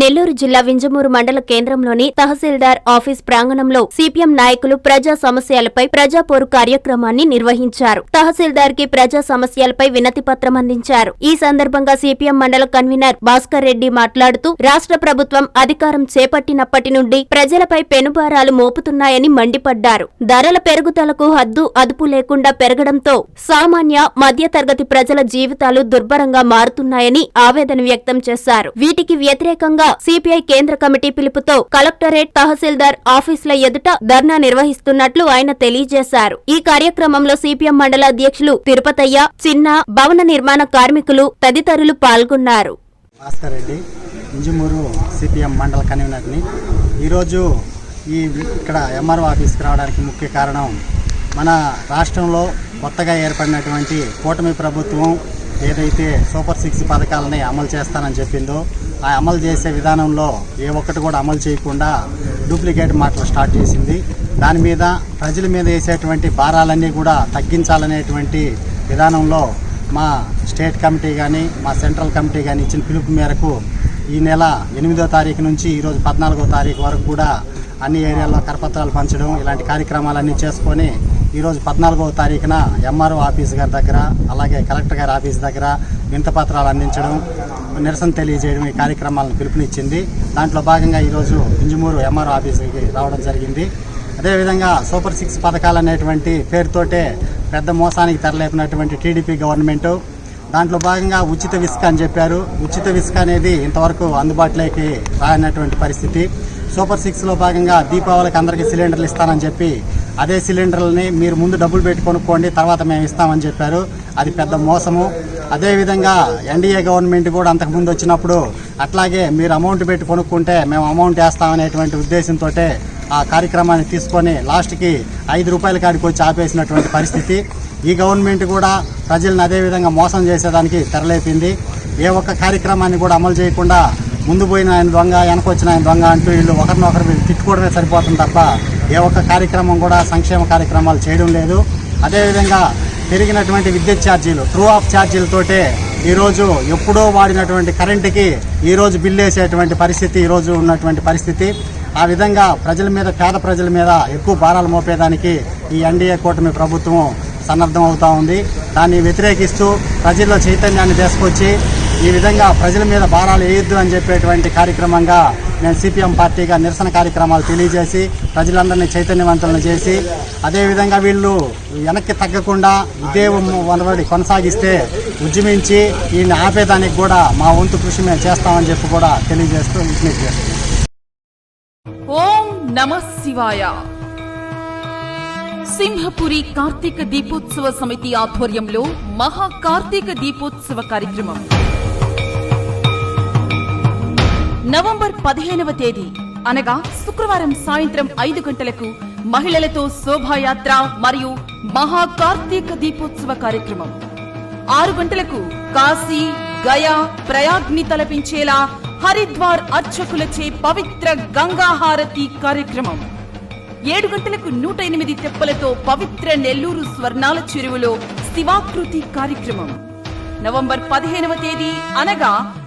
నెల్లూరు జిల్లా వింజమూరు మండల కేంద్రంలోని తహసీల్దార్ ఆఫీస్ ప్రాంగణంలో సిపిఎం నాయకులు ప్రజా సమస్యలపై ప్రజాపోరు కార్యక్రమాన్ని నిర్వహించారు. తహసీల్దార్కి ప్రజా సమస్యలపై వినతి పత్రం అందించారు. ఈ సందర్భంగా సిపిఎం మండల కన్వీనర్ భాస్కర్ రెడ్డి మాట్లాడుతూ రాష్ట్ర ప్రభుత్వం అధికారం చేపట్టినప్పటి నుండి ప్రజలపై పెనుభారాలు మోపుతున్నాయని మండిపడ్డారు. ధరల పెరుగుదలకు హద్దు అదుపు లేకుండా పెరగడంతో సామాన్య మధ్యతరగతి ప్రజల జీవితాలు దుర్భరంగా మారుతున్నాయని ఆవేదన వ్యక్తం చేశారు. వీటికి వ్యతిరేకంగా సిపిఐ కేంద్ర కమిటీ పిలుపుతో కలెక్టరేట్ తహసీల్దార్ ఆఫీసుల ఎదుట ధర్నా నిర్వహిస్తున్నట్లు ఆయన తెలియజేశారు. ఈ కార్యక్రమంలో సిపిఎం మండల అధ్యక్షులు తిరుపతయ్య చిన్న భవన నిర్మాణ కార్మికులు తదితరులు పాల్గొన్నారు. భాస్కర్ రెడ్డి సిపిఎం మండల కన్వీనర్ని. ఈరోజు ఈ ఇక్కడ ఎంఆర్ఓ ఆఫీస్కి రావడానికి ముఖ్య కారణం మన రాష్ట్రంలో కొత్తగా ఏర్పడినటువంటి కూటమి ప్రభుత్వం ఏదైతే సూపర్ సిక్స్ పథకాలని అమలు చేస్తానని చెప్పిందో అమలు చేసే విధానంలో ఏ ఒక్కటి కూడా అమలు చేయకుండా డూప్లికేట్ మాటలు స్టార్ట్ చేసింది. దాని మీద ప్రజల మీద వేసేటువంటి భారాలన్నీ కూడా తగ్గించాలనేటువంటి విధానంలో మా స్టేట్ కమిటీ కానీ మా సెంట్రల్ కమిటీ కానీ ఇచ్చిన పిలుపు మేరకు ఈ నెల ఎనిమిదో తారీఖు నుంచి ఈరోజు పద్నాలుగో తారీఖు వరకు కూడా అన్ని ఏరియాల్లో కరపత్రాలు పంచడం ఇలాంటి కార్యక్రమాలన్నీ చేసుకొని ఈరోజు పద్నాలుగవ తారీఖున ఎంఆర్ఓ ఆఫీస్ గారి దగ్గర అలాగే కలెక్టర్ గారి ఆఫీస్ దగ్గర వింతపత్రాలు అందించడం నిరసన తెలియజేయడం ఈ కార్యక్రమాలను పిలుపునిచ్చింది. దాంట్లో భాగంగా ఈరోజు ఇంజమూరు ఎంఆర్ ఆఫీస్కి రావడం జరిగింది. అదేవిధంగా సూపర్ సిక్స్ పథకాలు అనేటువంటి పేరుతోటే పెద్ద మోసానికి తెరలేపినటువంటి టీడీపీ గవర్నమెంటు. దాంట్లో భాగంగా ఉచిత విసుక అని చెప్పారు. ఉచిత విసుక అనేది ఇంతవరకు అందుబాటులోకి రానటువంటి పరిస్థితి. సూపర్ సిక్స్లో భాగంగా దీపావళికి అందరికీ సిలిండర్లు ఇస్తానని చెప్పి అదే సిలిండర్లని మీరు ముందు డబ్బులు పెట్టి కొనుక్కోండి తర్వాత మేము ఇస్తామని చెప్పారు. అది పెద్ద మోసము. అదేవిధంగా ఎన్డీఏ గవర్నమెంట్ కూడా అంతకుముందు వచ్చినప్పుడు అట్లాగే మీరు అమౌంట్ పెట్టి కొనుక్కుంటే మేము అమౌంట్ వేస్తామనేటువంటి ఉద్దేశంతో ఆ కార్యక్రమాన్ని తీసుకొని లాస్ట్కి ఐదు రూపాయల కాడికి వచ్చి ఆపేసినటువంటి పరిస్థితి. ఈ గవర్నమెంట్ కూడా ప్రజలను అదేవిధంగా మోసం చేసేదానికి తెరలేపింది. ఏ ఒక్క కార్యక్రమాన్ని కూడా అమలు చేయకుండా ముందు పోయిన ఆయన దొంగ వెనకొచ్చిన ఆయన దొంగ అంటూ వీళ్ళు ఒకరినొకరు వీళ్ళు తిట్టుకోవడమే సరిపోతుంది తప్ప ఏ ఒక్క కార్యక్రమం కూడా సంక్షేమ కార్యక్రమాలు చేయడం లేదు. అదేవిధంగా పెరిగినటువంటి విద్యుత్ ఛార్జీలు ట్రూ ఆఫ్ ఛార్జీలతోటే ఈరోజు ఎప్పుడో వాడినటువంటి కరెంటుకి ఈరోజు బిల్లు వేసేటువంటి పరిస్థితి ఈరోజు ఉన్నటువంటి పరిస్థితి. ఆ విధంగా ప్రజల మీద పేద ప్రజల మీద ఎక్కువ భారాలు మోపేదానికి ఈ ఎన్డీఏ కూటమి ప్రభుత్వం సన్నద్ధం అవుతూ ఉంది. దాన్ని వ్యతిరేకిస్తూ ప్రజల్లో చైతన్యాన్ని తీసుకొచ్చి ఈ విధంగా ప్రజల మీద భారాలు వేయొద్దు అని చెప్పేటువంటి కార్యక్రమంగా నేను సిపిఎం పార్టీగా నిరసన కార్యక్రమాలు తెలియజేసి ప్రజలందరినీ చైతన్యవంతులను చేసి అదేవిధంగా వీళ్ళు వెనక్కి తగ్గకుండా ఇదే వనబడి కొనసాగిస్తే ఉద్యమించి వీళ్ళని ఆపేదానికి కూడా మా వంతు కృషి మేము చేస్తామని చెప్పి కూడా తెలియజేస్తూ విజ్ఞప్తి చేస్తున్నాం. ఓం నమ శివాయ. సింహపురి కార్తీక దీపోత్సవ సమితి ఆధ్వర్యంలో మహా కార్తీక దీపోత్సవ కార్యక్రమం. నవంబర్ పదిహేనవ తేదీ. అనగా శుక్రవారం సాయంత్రం ఐదు గంటలకు మహిళలతో శోభాయాత్ర మరియు మహా కార్తీక దీపోత్సవ కార్యక్రమం. ఆరు గంటలకు కాశీ గయా ప్రయాగ్ని తలపించేలా హరిద్వార్ అర్చకులచే పవిత్ర గంగాహారతి కార్యక్రమం. ఏడు గంటలకు నూట ఎనిమిది తెప్పలతో పవిత్ర నెల్లూరు స్వర్ణాల చెరువులో శివాకృతి కార్యక్రమం. నవంబర్ పదిహేనవ తేదీ అనగా